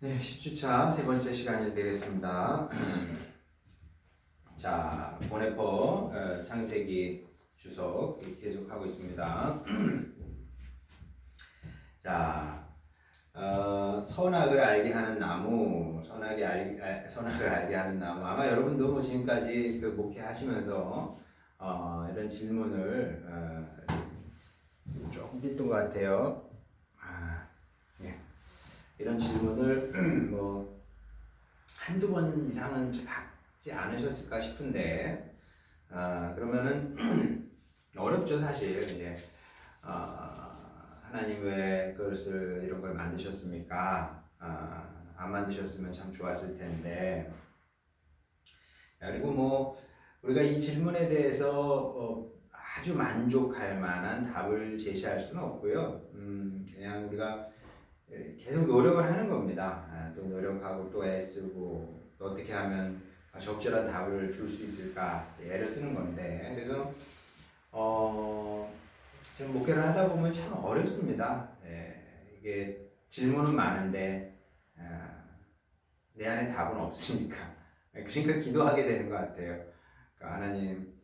네, 10주차 세 번째 시간이 되겠습니다. 자, 보네퍼 어, 창세기 주석 계속 하고 있습니다. 자, 어, 선악을 알게 하는 나무, 선악이 알, 알- 선악을 알게 하는 나무. 아마 여러분도 뭐 지금까지 그 목회하시면서 어, 이런 질문을 어, 조금 빗던 것 같아요. 이런 질문을 뭐 한두 번 이상은 좀 받지 않으셨을까 싶은데 아, 그러면은 어렵죠 사실 이제 아, 하나님 왜 그것을 이런 걸 만드셨습니까? 아, 안 만드셨으면 참 좋았을 텐데 그리고 뭐 우리가 이 질문에 대해서 어, 아주 만족할 만한 답을 제시할 수는 없고요. 음, 그냥 우리가 예, 계속 노력을 하는 겁니다. 아, 또 노력하고 또 애쓰고 또 어떻게 하면 적절한 답을 줄 수 있을까 애를 쓰는 건데 그래서 어, 지금 목회를 하다 보면 참 어렵습니다. 예, 이게 질문은 많은데 아, 내 안에 답은 없으니까 그러니까 기도하게 되는 것 같아요. 그러니까 하나님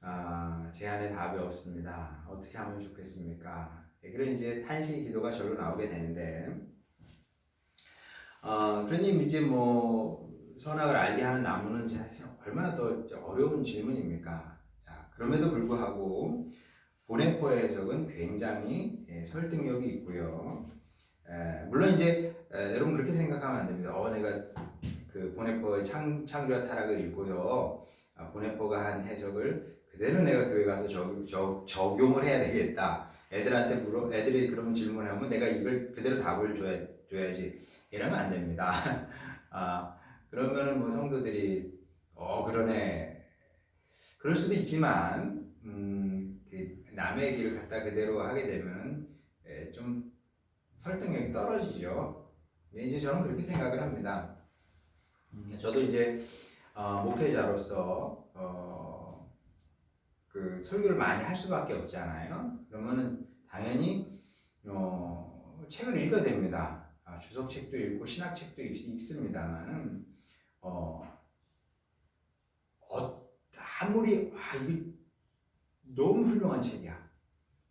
아, 제 안에 답이 없습니다. 어떻게 하면 좋겠습니까? 예, 그런 이제 탄식 기도가 절로 나오게 되는데, 어, 그러니 이제 뭐 선악을 알게 하는 나무는 사실 얼마나 더 어려운 질문입니까? 자, 그럼에도 불구하고 보네포의 해석은 굉장히 예, 설득력이 있고요. 에, 물론 이제 에, 여러분 그렇게 생각하면 안 됩니다. 어, 내가 그 보네포의 창, 창조와 타락을 읽고서 아, 보네포가 한 해석을 그대로 내가 교회 가서 적, 적, 적용을 해야 되겠다. 애들한테 물어, 애들이 그런 질문을 하면 내가 이걸 그대로 답을 줘야, 줘야지. 이러면 안 됩니다. 아, 그러면은 뭐 성도들이, 어, 그러네. 그럴 수도 있지만, 음, 그 남의 얘기를 갖다 그대로 하게 되면은 예, 좀 설득력이 떨어지죠. 네, 이제 저는 그렇게 생각을 합니다. 음, 저도 이제 어, 목회자로서 어, 그 설교를 많이 할 수밖에 없잖아요. 그러면은 당연히 어, 책을 읽어야 됩니다. 아, 주석책도 읽고 신학책도 읽, 읽습니다만은 어, 어, 아무리 아 이게 너무 훌륭한 책이야.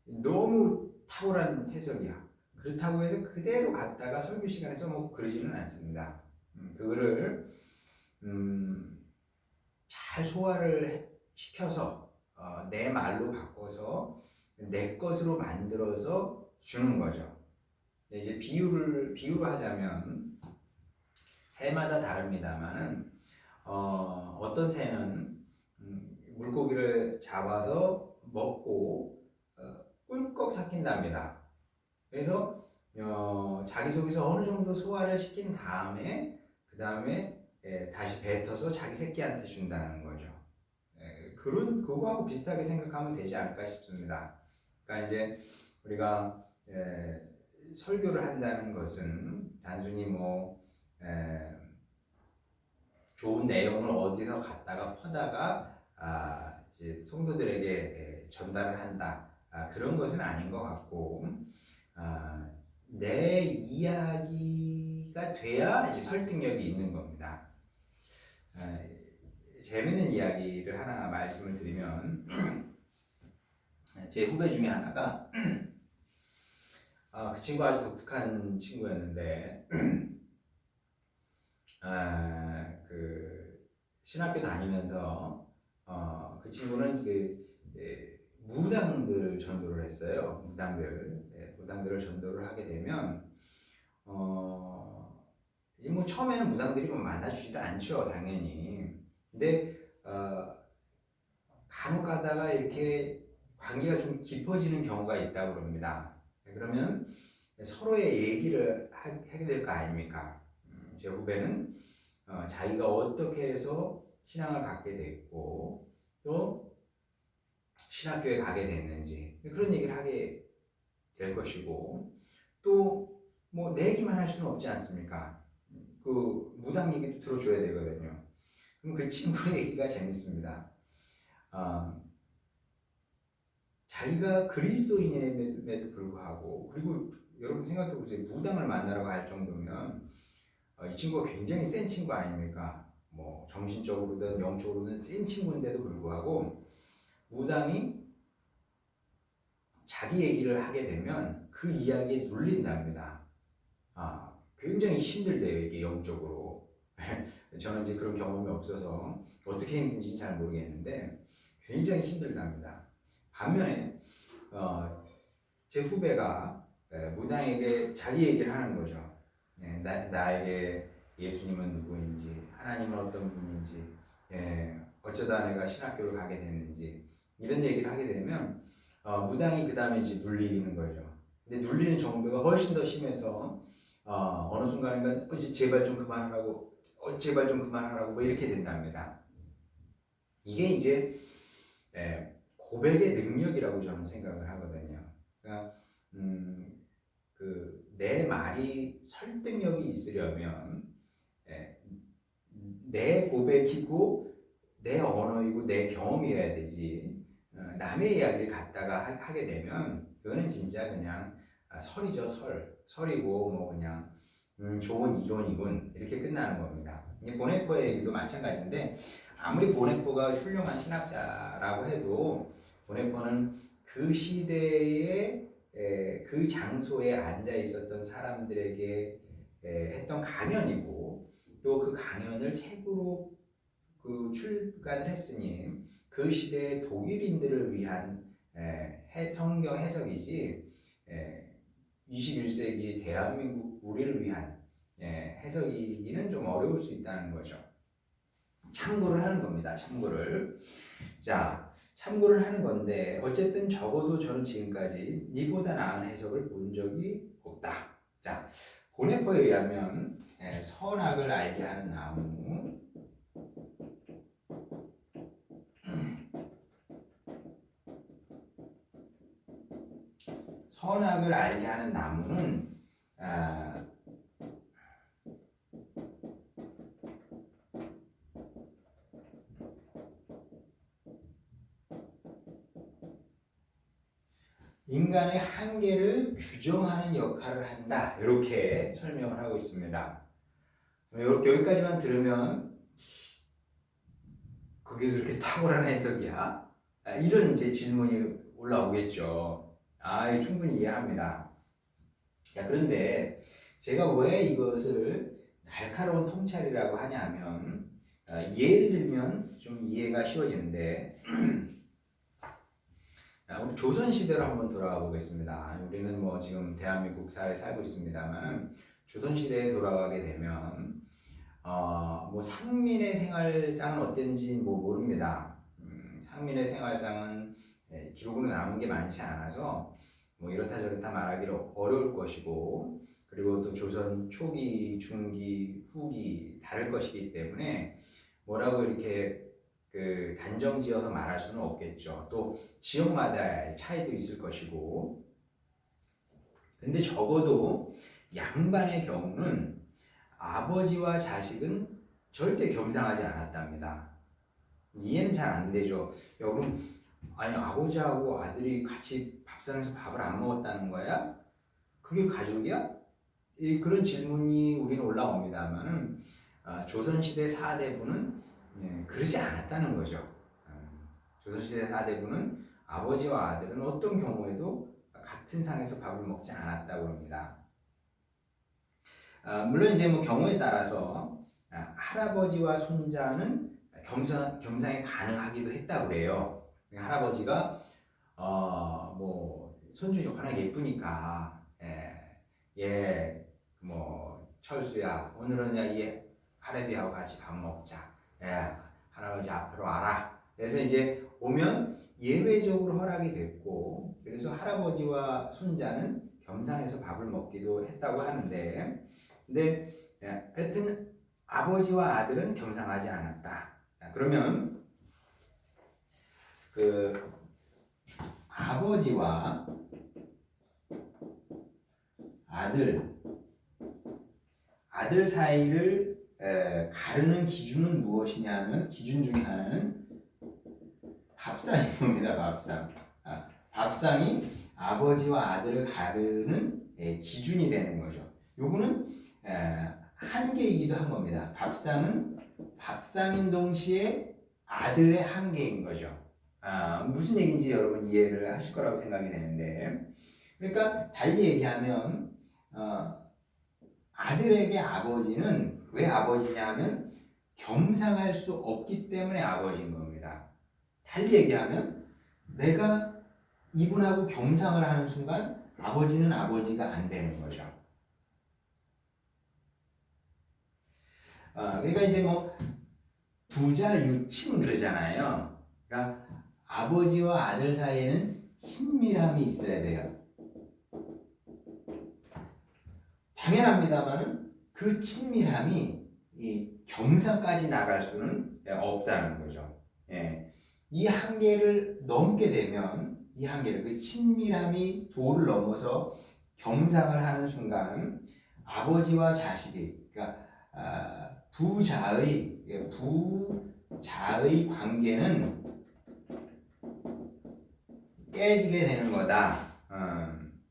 너무 탁월한 해석이야. 그렇다고 해서 그대로 갖다가 설교 시간에 써먹고 그러지는 않습니다. 음, 그거를 음, 잘 소화를 해- 시켜서 어, 내 말로 바꿔서 내 것으로 만들어서 주는 거죠. 이제 비유를 비유로 하자면 새마다 다릅니다만은 어, 어떤 새는 음, 물고기를 잡아서 먹고 어, 꿀꺽 삭힌답니다. 그래서 어, 자기 속에서 어느 정도 소화를 시킨 다음에 그 다음에 예, 다시 뱉어서 자기 새끼한테 준다는 거죠. 예, 그런 그거하고 비슷하게 생각하면 되지 않을까 싶습니다. 그러니까 이제 우리가 예, 설교를 한다는 것은 단순히 뭐 예, 좋은 내용을 어디서 갖다가 퍼다가 아, 이제 성도들에게 예, 전달을 한다 아, 그런 것은 아닌 것 같고 아, 내 이야기가 돼야 이제 설득력이 있는 겁니다. 아, 재미있는 이야기를 하나 말씀을 드리면 제 후배 중에 하나가 아, 그 친구 아주 독특한 친구였는데 아, 그 신학교 다니면서 어, 그 친구는 그 예, 무당들을 전도를 했어요. 무당들 예, 무당들을 전도를 하게 되면 어, 이뭐 처음에는 무당들이 뭐 만나주지도 않죠, 당연히. 근데 어, 간혹 가다가 이렇게 관계가 좀 깊어지는 경우가 있다고 그럽니다. 그러면 서로의 얘기를 하- 하게 될 거 아닙니까? 음, 제 후배는 어, 자기가 어떻게 해서 신앙을 갖게 됐고 또 신학교에 가게 됐는지 그런 얘기를 하게 될 것이고 또 뭐내 얘기만 할 수는 없지 않습니까? 그 무당 얘기도 들어줘야 되거든요. 그럼 그 친구 얘기가 재밌습니다. 아, 자기가 그리스도인임에도 불구하고 그리고 여러분 생각해 보세요. 무당을 만나러 갈 정도면 어, 이 친구가 굉장히 센 친구 아닙니까? 뭐 정신적으로든 영적으로든 센 친구인데도 불구하고 무당이 자기 얘기를 하게 되면 그 이야기에 눌린답니다. 아, 굉장히 힘들대요, 이게 영적으로. 저는 이제 그런 경험이 없어서 어떻게 힘든지는 잘 모르겠는데 굉장히 힘들답니다. 반면에 어, 제 후배가 에, 무당에게 자기 얘기를 하는 거죠. 예, 나, 나에게 예수님은 누구인지, 하나님은 어떤 분인지, 예, 어쩌다 내가 신학교를 가게 됐는지 이런 얘기를 하게 되면 어, 무당이 그 다음에 이제 눌리는 거죠. 근데 눌리는 정도가 훨씬 더 심해서 어, 어느 순간인가 어, 이제 제발 좀 그만하라고, 어, 제발 좀 그만하라고 뭐 이렇게 된답니다. 이게 이제 예, 고백의 능력이라고 저는 생각을 하거든요. 그러니까 음, 그 내 말이 설득력이 있으려면 예, 내 고백이고 내 언어이고 내 경험이어야 되지 어, 남의 이야기를 갖다가 하, 하게 되면 그거는 진짜 그냥 아, 설이죠 설 설이고 뭐 그냥 음, 좋은 이론이군 이렇게 끝나는 겁니다. 이 보네포의 얘기도 마찬가지인데 아무리 보네포가 훌륭한 신학자라고 해도 보네포는 그 시대에 에, 그 장소에 앉아 있었던 사람들에게 에, 했던 강연이고 또 그 강연을 책으로 그 출간을 했으니 그 시대의 독일인들을 위한 에, 해, 성경 해석이지 에, 21세기 대한민국 우리를 위한 에, 해석이기는 좀 어려울 수 있다는 거죠. 참고를 하는 겁니다. 참고를. 자, 참고를 하는 건데 어쨌든 적어도 저는 지금까지 이보다 나은 해석을 본 적이 없다. 자, 보네포에 의하면 예, 선악을 알게 하는 나무 선악을 알게 하는 나무는 아, 인간의 한계를 규정하는 역할을 한다. 이렇게 설명을 하고 있습니다. 요- 여기까지만 들으면 그게 그렇게 탁월한 해석이야? 아, 이런 제 질문이 올라오겠죠. 아, 충분히 이해합니다. 자, 그런데 제가 왜 이것을 날카로운 통찰이라고 하냐면 아, 예를 들면 좀 이해가 쉬워지는데 자, 우리 조선 시대로 한번 돌아가 보겠습니다. 우리는 뭐 지금 대한민국 사회에 살고 있습니다만 조선 시대에 돌아가게 되면 어, 뭐 상민의 생활상은 어땠는지 뭐 모릅니다. 음, 상민의 생활상은 예, 기록으로 남은 게 많지 않아서 뭐 이렇다 저렇다 말하기를 어려울 것이고 그리고 또 조선 초기, 중기, 후기 다를 것이기 때문에 뭐라고 이렇게 그 단정지어서 말할 수는 없겠죠. 또 지역마다 차이도 있을 것이고 근데 적어도 양반의 경우는 아버지와 자식은 절대 겸상하지 않았답니다. 이해는 잘 안 되죠. 여러분, 아니 아버지하고 아들이 같이 밥상에서 밥을 안 먹었다는 거야? 그게 가족이야? 이 그런 질문이 우리는 올라옵니다만은 아, 조선시대 사대부는 예, 그러지 않았다는 거죠. 음, 조선시대 사대부는 아버지와 아들은 어떤 경우에도 같은 상에서 밥을 먹지 않았다고 합니다. 아, 물론 이제 뭐 경우에 따라서 아, 할아버지와 손자는 겸상, 겸상이 가능하기도 했다고 그래요. 할아버지가 어 뭐 손주 워낙 예쁘니까 예, 예, 뭐 철수야 오늘은 야이 할애비하고 같이 밥 먹자. 예, 할아버지 앞으로 와라. 그래서 이제 오면 예외적으로 허락이 됐고 그래서 할아버지와 손자는 겸상해서 밥을 먹기도 했다고 하는데 근데 예, 하여튼 아버지와 아들은 겸상하지 않았다. 자, 그러면 그 아버지와 아들 아들 사이를 에, 가르는 기준은 무엇이냐면 기준 중에 하나는 밥상인 겁니다. 밥상. 아, 밥상이 아버지와 아들을 가르는 에, 기준이 되는 거죠. 요거는 에, 한계이기도 한 겁니다. 밥상은 밥상인 동시에 아들의 한계인 거죠. 아, 무슨 얘기인지 여러분 이해를 하실 거라고 생각이 되는데, 그러니까 달리 얘기하면 어, 아들에게 아버지는 왜 아버지냐 하면 겸상할 수 없기 때문에 아버지인 겁니다. 달리 얘기하면 내가 이분하고 겸상을 하는 순간 아버지는 아버지가 안 되는 거죠. 어, 그러니까 이제 뭐 부자 유친 그러잖아요. 그러니까 아버지와 아들 사이에는 친밀함이 있어야 돼요. 당연합니다만은 그 친밀함이 이 겸상까지 나갈 수는 없다는 거죠. 예. 이 한계를 넘게 되면 이 한계를 그 친밀함이 도를 넘어서 겸상을 하는 순간 아버지와 자식이 그러니까 아, 부자의 예, 부자의 관계는 깨지게 되는 거다. 음,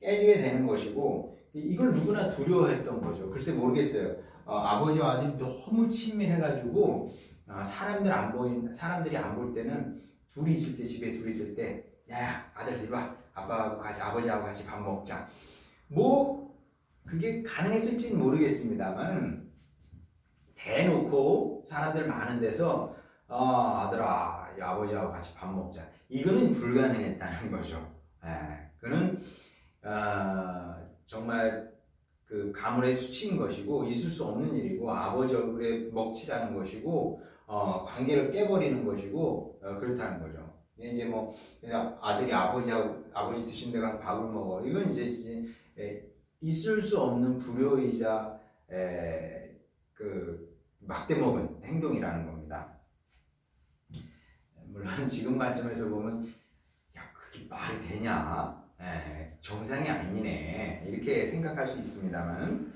깨지게 되는 것이고 이- 이걸 누구나 두려워했던 거죠. 글쎄 모르겠어요. 어, 아버지와 아들이 너무 친밀해가지고 어, 사람들 안 보인 사람들이 안 볼 때는 둘이 있을 때 집에 둘이 있을 때 야야 아들 이리 와 아빠하고 같이 아버지하고 같이 밥 먹자. 뭐 그게 가능했을지는 모르겠습니다만 대놓고 사람들 많은 데서 어, 아들아 이 아버지하고 같이 밥 먹자. 이거는 불가능했다는 거죠. 예, 그는 어, 정말 그 가물의 수치인 것이고 있을 수 없는 일이고 아버지 얼굴에 먹칠하는 것이고 어, 관계를 깨버리는 것이고 어, 그렇다는 거죠. 이제 뭐 아들이 아버지하고 아버지 드신 데 가서 밥을 먹어 이건 이제, 이제 에, 있을 수 없는 불효이자 에, 그 막대 먹은 행동이라는 겁니다. 물론 지금 관점에서 보면 야 그게 말이 되냐? 에, 정상이 아니네 이렇게 생각할 수 있습니다만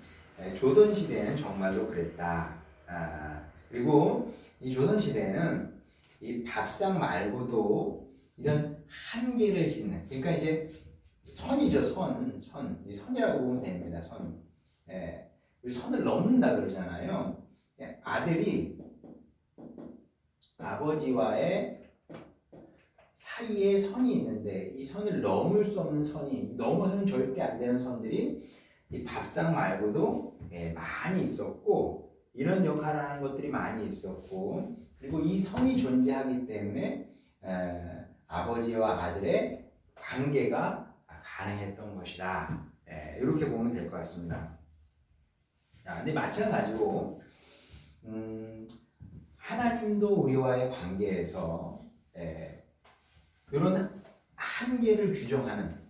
조선 시대에는 정말로 그랬다. 아, 그리고 이 조선 시대에는 이 밥상 말고도 이런 한계를 짓는 그러니까 이제 선이죠 선, 선, 이 선이라고 보면 됩니다 선. 예, 이 선을 넘는다 그러잖아요. 예, 아들이 아버지와의 사이에 선이 있는데 이 선을 넘을 수 없는 선이 넘어서는 절대 안 되는 선들이 이 밥상 말고도 예, 많이 있었고 이런 역할을 하는 것들이 많이 있었고 그리고 이 선이 존재하기 때문에 에, 아버지와 아들의 관계가 가능했던 것이다. 예, 이렇게 보면 될 것 같습니다. 자, 근데 마찬가지로 음, 하나님도 우리와의 관계에서 예, 이런 한계를 규정하는.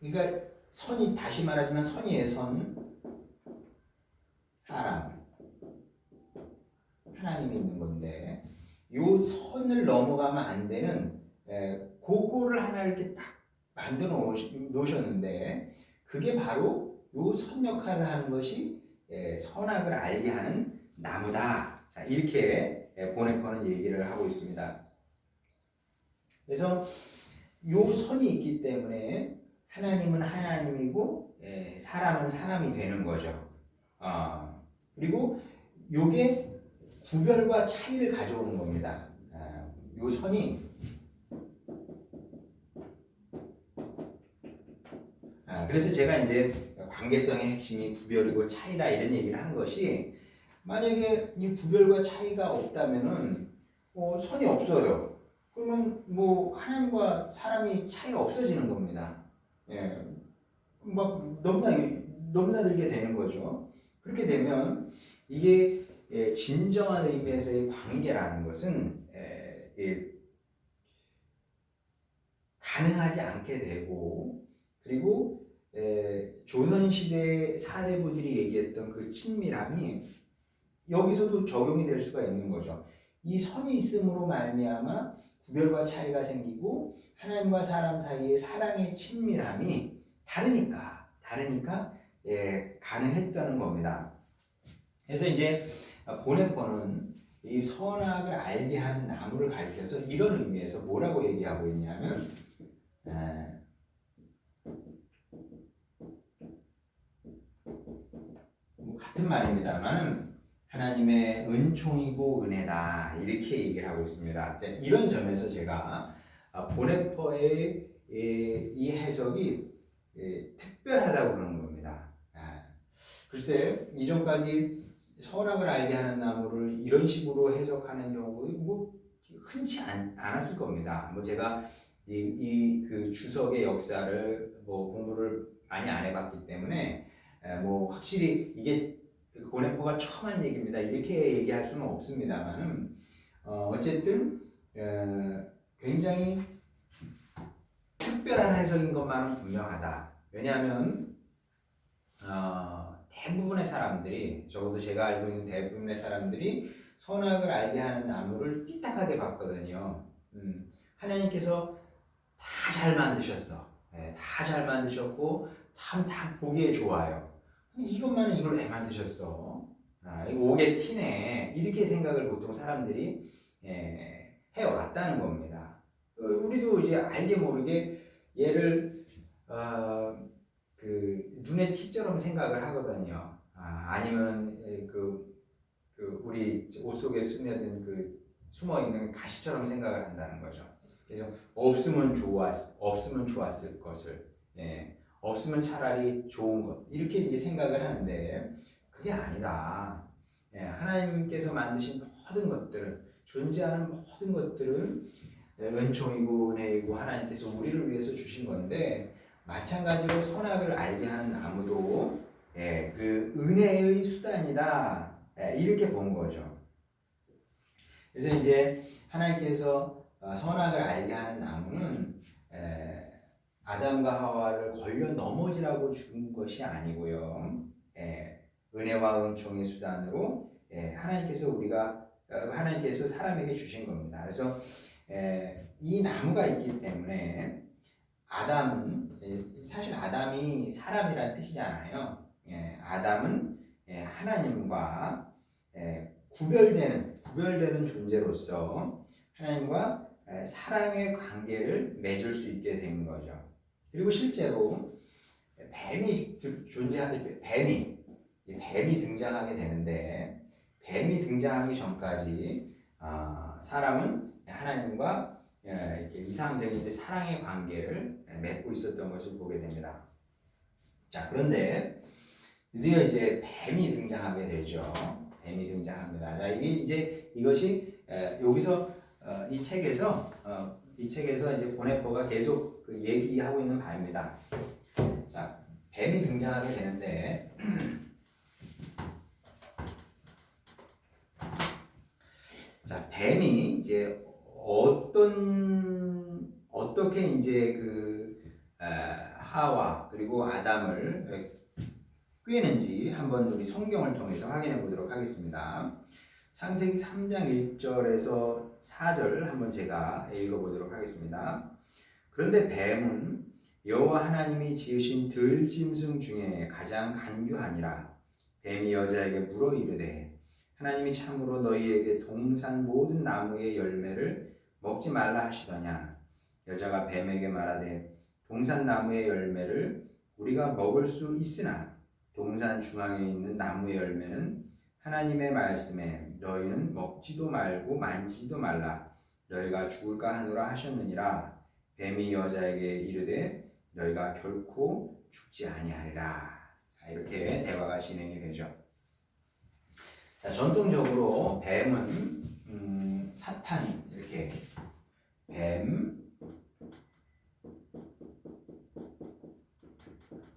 그러니까 선이 다시 말하자면 선의의 선. 사람. 하나님이 있는 건데 요 선을 넘어가면 안 되는 에, 그거를 하나 이렇게 딱 만들어 놓으셨는데 그게 바로 요 선 역할을 하는 것이 에, 선악을 알게 하는 나무다. 자 이렇게 에, 보네퍼는 얘기를 하고 있습니다. 그래서 요 선이 있기 때문에 하나님은 하나님이고 에, 사람은 사람이 되는 거죠. 아, 그리고 요게 구별과 차이를 가져오는 겁니다. 아, 요 선이 아, 그래서 제가 이제 관계성의 핵심이 구별이고 차이다 이런 얘기를 한 것이 만약에 이 구별과 차이가 없다면은 어, 선이 없어요. 그러면 뭐 하나님과 사람이 차이가 없어지는 겁니다. 예, 막 넘나 넘나들게 되는 거죠. 그렇게 되면 이게 예, 진정한 의미에서의 관계라는 것은 에, 예, 가능하지 않게 되고 그리고 에, 조선 시대 사대부들이 얘기했던 그 친밀함이 여기서도 적용이 될 수가 있는 거죠. 이 선이 있음으로 말미암아 구별과 차이가 생기고 하나님과 사람 사이의 사랑의 친밀함이 다르니까 다르니까 예, 가능했다는 겁니다. 그래서 이제 보네퍼는 이 선악을 알게 하는 나무를 가리켜서 이런 의미에서 뭐라고 얘기하고 있냐면 에, 뭐 같은 말입니다만은 하나님의 은총이고 은혜다 이렇게 얘기를 하고 있습니다. 자, 이런 점에서 제가 아, 보네퍼의 이, 이 해석이 예, 특별하다고 그러는 겁니다. 아, 글쎄 이전까지 선악을 알게 하는 나무를 이런 식으로 해석하는 경우 뭐 흔치 않, 않았을 겁니다. 뭐 제가 이 그 주석의 역사를 뭐 공부를 많이 안 해봤기 때문에 에, 뭐 확실히 이게 고네포가 처음 한 얘기입니다. 이렇게 얘기할 수는 없습니다만은 어, 어쨌든 에, 굉장히 특별한 해석인 것만은 분명하다. 왜냐하면 어, 대부분의 사람들이 적어도 제가 알고 있는 대부분의 사람들이 선악을 알게 하는 나무를 삐딱하게 봤거든요. 음, 하나님께서 다 잘 만드셨어. 다잘 만드셨고 참 다 보기에 좋아요. 이것만은 이걸 왜 만드셨어? 아, 이거 오게 티네. 이렇게 생각을 보통 사람들이 예, 해왔다는 겁니다. 어, 우리도 이제 알게 모르게 얘를 어, 그 눈에 티처럼 생각을 하거든요. 아, 아니면 그, 그 우리 옷 속에 스며든 그 숨어 있는 가시처럼 생각을 한다는 거죠. 그래서 없으면 좋았 없으면 좋았을 것을 예, 없으면 차라리 좋은 것 이렇게 이제 생각을 하는데 그게 아니다. 예, 하나님께서 만드신 모든 것들은 존재하는 모든 것들은 은총이고 은혜이고 하나님께서 우리를 위해서 주신 건데 마찬가지로 선악을 알게 하는 나무도 예, 그 은혜의 수단이다 예, 이렇게 본 거죠. 그래서 이제 하나님께서 어, 선악을 알게 하는 나무는 에, 아담과 하와를 걸려 넘어지라고 준 것이 아니고요. 에, 은혜와 은총의 수단으로 에, 하나님께서 우리가 어, 하나님께서 사람에게 주신 겁니다. 그래서 에, 이 나무가 있기 때문에 아담은 사실 아담이 사람이라는 뜻이잖아요. 예, 아담은 예, 하나님과 예, 구별되는 구별되는 존재로서 하나님과 사랑의 관계를 맺을 수 있게 된 거죠. 그리고 실제로 뱀이 존재하게 뱀이 뱀이 등장하게 되는데 뱀이 등장하기 전까지 어, 사람은 하나님과 이렇게 이상적인 이제 사랑의 관계를 맺고 있었던 것을 보게 됩니다. 자 그런데 드디어 이제 뱀이 등장하게 되죠. 뱀이 등장합니다. 자 이게 이제 이것이 여기서 어, 이 책에서 어, 이 책에서 이제 보네포가 계속 그 얘기하고 있는 바입니다. 자, 뱀이 등장하게 되는데 자, 뱀이 이제 어떤 어떻게 이제 그 에, 하와 그리고 아담을 꿰는지 한번 우리 성경을 통해서 확인해 보도록 하겠습니다. 창세기 3장 1절에서 4절 한번 제가 읽어보도록 하겠습니다. 그런데 뱀은 여호와 하나님이 지으신 들짐승 중에 가장 간교하니라. 뱀이 여자에게 물어 이르되 하나님이 참으로 너희에게 동산 모든 나무의 열매를 먹지 말라 하시더냐. 여자가 뱀에게 말하되 동산 나무의 열매를 우리가 먹을 수 있으나 동산 중앙에 있는 나무의 열매는 하나님의 말씀에 너희는 먹지도 말고 만지도 말라. 너희가 죽을까 하노라 하셨느니라. 뱀이 여자에게 이르되 너희가 결코 죽지 아니하리라. 자, 이렇게 대화가 진행이 되죠. 자, 전통적으로 뱀은 음, 사탄 이렇게. 뱀.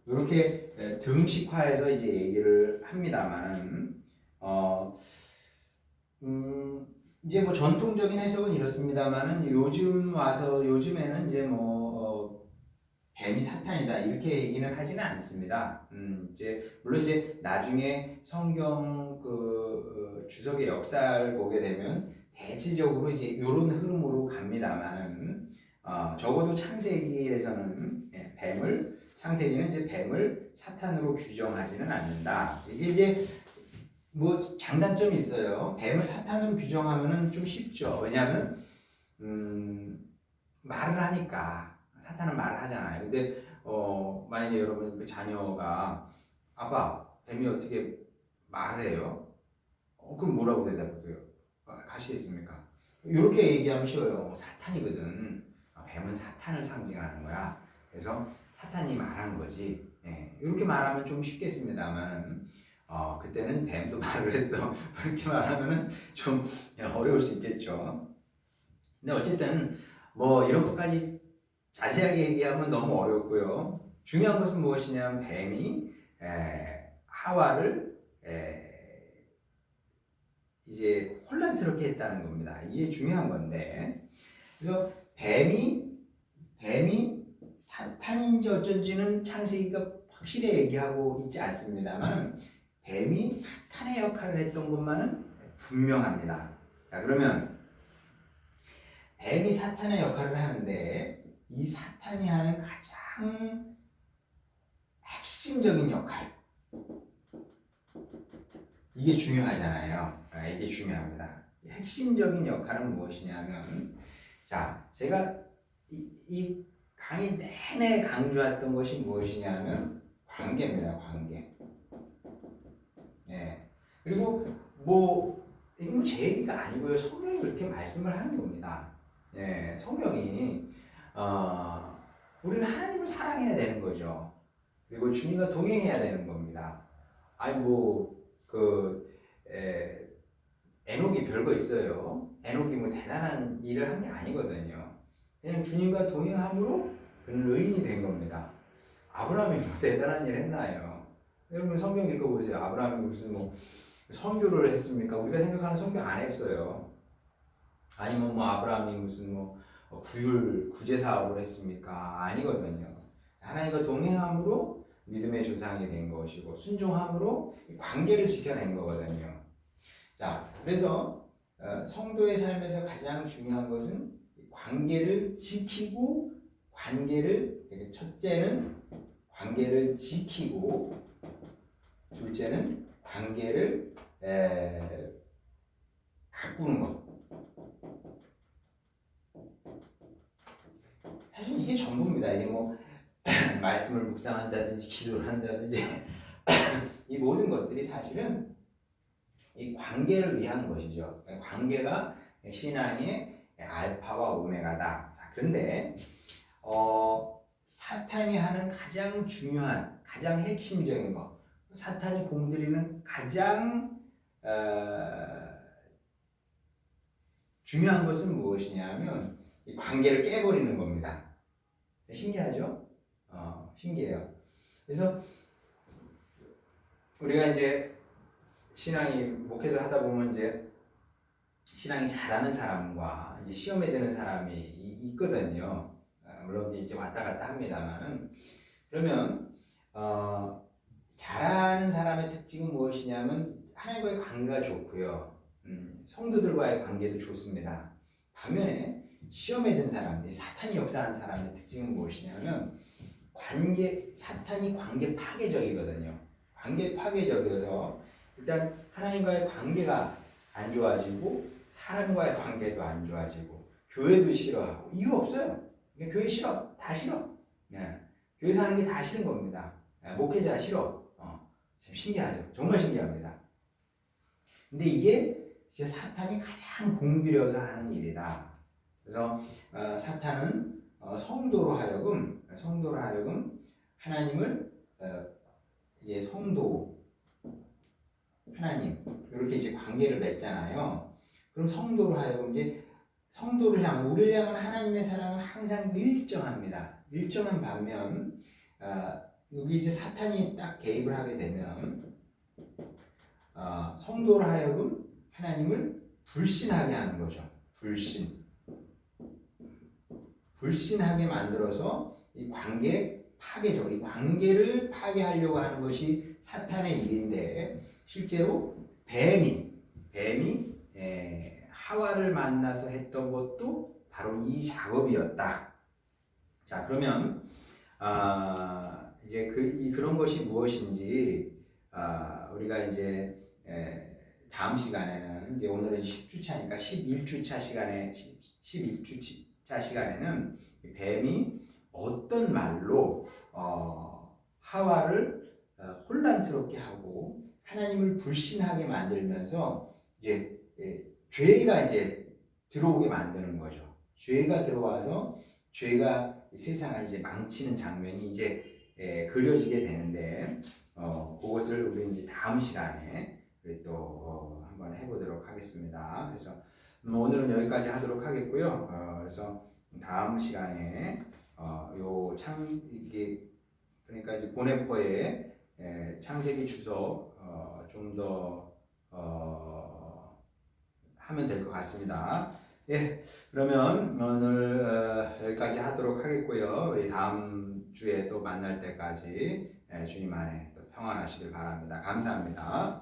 이렇게 등식화해서 이제 얘기를 합니다만 어, 음, 이제 뭐 전통적인 해석은 이렇습니다만은 요즘 와서 요즘에는 이제 뭐 어, 뱀이 사탄이다 이렇게 얘기는 하지는 않습니다. 음, 이제 물론 이제 나중에 성경 그 어, 주석의 역사를 보게 되면 대체적으로 이제 이런 흐름으로 갑니다만은 어, 적어도 창세기에서는 예, 뱀을 창세기는 이제 뱀을 사탄으로 규정하지는 않는다. 이게 이제 뭐 장단점이 있어요. 뱀을 사탄으로 규정하면은 좀 쉽죠. 왜냐하면 음, 말을 하니까 사탄은 말을 하잖아요. 근데 어 만약에 여러분 그 자녀가 아빠 뱀이 어떻게 말을 해요? 어, 그럼 뭐라고 대답해요? 아, 가시겠습니까? 이렇게 얘기하면 쉬워요. 사탄이거든. 아, 뱀은 사탄을 상징하는 거야. 그래서 사탄이 말한 거지. 예, 이렇게 말하면 좀 쉽겠습니다만, 어, 그때는 뱀도 말을 했어. 그렇게 말하면은 좀 어려울 수 있겠죠. 근데 어쨌든 뭐 이런 것까지 자세하게 얘기하면 너무 어렵고요. 중요한 것은 무엇이냐면 뱀이 에, 하와를 에, 이제 혼란스럽게 했다는 겁니다. 이게 중요한 건데. 그래서 뱀이 뱀이 사탄인지 어쩐지는 창세기가 확실히 얘기하고 있지 않습니다만 뱀이 사탄의 역할을 했던 것만은 분명합니다. 자 그러면 뱀이 사탄의 역할을 하는데 이 사탄이 하는 가장 핵심적인 역할 이게 중요하잖아요. 아, 이게 중요합니다. 핵심적인 역할은 무엇이냐면 자 제가 이, 이 강의 내내 강조했던 것이 무엇이냐면 관계입니다. 관계. 예. 그리고 뭐 이건 뭐제 얘기가 아니고요. 성경이 그렇게 말씀을 하는 겁니다. 예, 성경이 어, 우리는 하나님을 사랑해야 되는 거죠. 그리고 주님과 동행해야 되는 겁니다. 아니 뭐그 에녹이 별거 있어요. 에녹이 뭐 대단한 일을 한 게 아니거든요. 그냥 주님과 동행함으로 그는 의인이 된 겁니다. 아브라함이 뭐 대단한 일 했나요? 여러분 성경 읽어보세요. 아브라함이 무슨 뭐 선교를 했습니까? 우리가 생각하는 선교 안 했어요. 아니면 뭐 아브라함이 무슨 뭐 구율 구제 사업을 했습니까? 아니거든요. 하나님과 동행함으로 믿음의 조상이 된 것이고 순종함으로 관계를 지켜낸 거거든요. 자, 그래서 어, 성도의 삶에서 가장 중요한 것은 관계를 지키고 관계를 첫째는 관계를 지키고 둘째는 관계를 에, 가꾸는 것. 사실 이게 전부입니다. 이게 뭐 말씀을 묵상한다든지 기도를 한다든지 이 모든 것들이 사실은 이 관계를 위한 것이죠. 관계가 신앙의 알파와 오메가다. 자, 그런데 어, 사탄이 하는 가장 중요한, 가장 핵심적인 것, 사탄이 공들이는 가장 어, 중요한 것은 무엇이냐면 이 관계를 깨버리는 겁니다. 신기하죠? 어, 신기해요. 그래서 우리가 이제 신앙이 목회를 하다 보면 이제 신앙이 잘하는 사람과 이제 시험에 드는 사람이 이- 있거든요. 어, 물론 이제 왔다 갔다 합니다만은 그러면 어, 잘하는 사람의 특징은 무엇이냐면 하나님과의 관계가 좋고요. 음, 성도들과의 관계도 좋습니다. 반면에 시험에 든 사람, 이 사탄이 역사하는 사람의 특징은 무엇이냐면 관계 사탄이 관계 파괴적이거든요. 관계 파괴적이어서 일단 하나님과의 관계가 안 좋아지고 사람과의 관계도 안 좋아지고 교회도 싫어하고 이유 없어요. 교회 싫어, 다 싫어. 네. 교회에서 하는 게 다 싫은 겁니다. 네, 목회자 싫어. 어, 참 신기하죠. 정말 신기합니다. 근데 이게 진짜 사탄이 가장 공들여서 하는 일이다. 그래서 어, 사탄은 어, 성도로 하여금 성도로 하여금 하나님을 어, 이제 성도 하나님 이렇게 이제 관계를 맺잖아요. 그럼 성도로 하여금 이제 성도를 향한 우리를 향한 하나님의 사랑은 항상 일정합니다. 일정한 반면 어, 여기 이제 사탄이 딱 개입을 하게 되면 어, 성도로 하여금 하나님을 불신하게 하는 거죠. 불신. 불신하게 만들어서 이 관계 파괴적, 이 관계를 파괴하려고 하는 것이 사탄의 일인데 실제로 뱀이 뱀이 에, 하와를 만나서 했던 것도 바로 이 작업이었다. 자 그러면 아, 이제 그 이, 그런 것이 무엇인지 아, 우리가 이제 에, 다음 시간에는 이제 오늘은 10주차니까 11주차 시간에 11주차 시간에는 뱀이 어떤 말로 어, 하와를 어, 혼란스럽게 하고 하나님을 불신하게 만들면서 이제 예, 죄가 이제 들어오게 만드는 거죠. 죄가 들어와서 죄가 이 세상을 이제 망치는 장면이 이제 예, 그려지게 되는데 어, 그것을 우리 이제 다음 시간에 우리 또 어, 한번 해보도록 하겠습니다. 그래서 음, 오늘은 여기까지 하도록 하겠고요. 어, 그래서 다음 시간에 어, 요창 이게 그러니까 이제 고네포의 예, 창세기 주소 어, 좀더 어, 하면 될 것 같습니다. 예, 그러면 오늘 어, 여기까지 하도록 하겠고요. 우리 다음 주에 또 만날 때까지 예, 주님 안에 또 평안하시길 바랍니다. 감사합니다.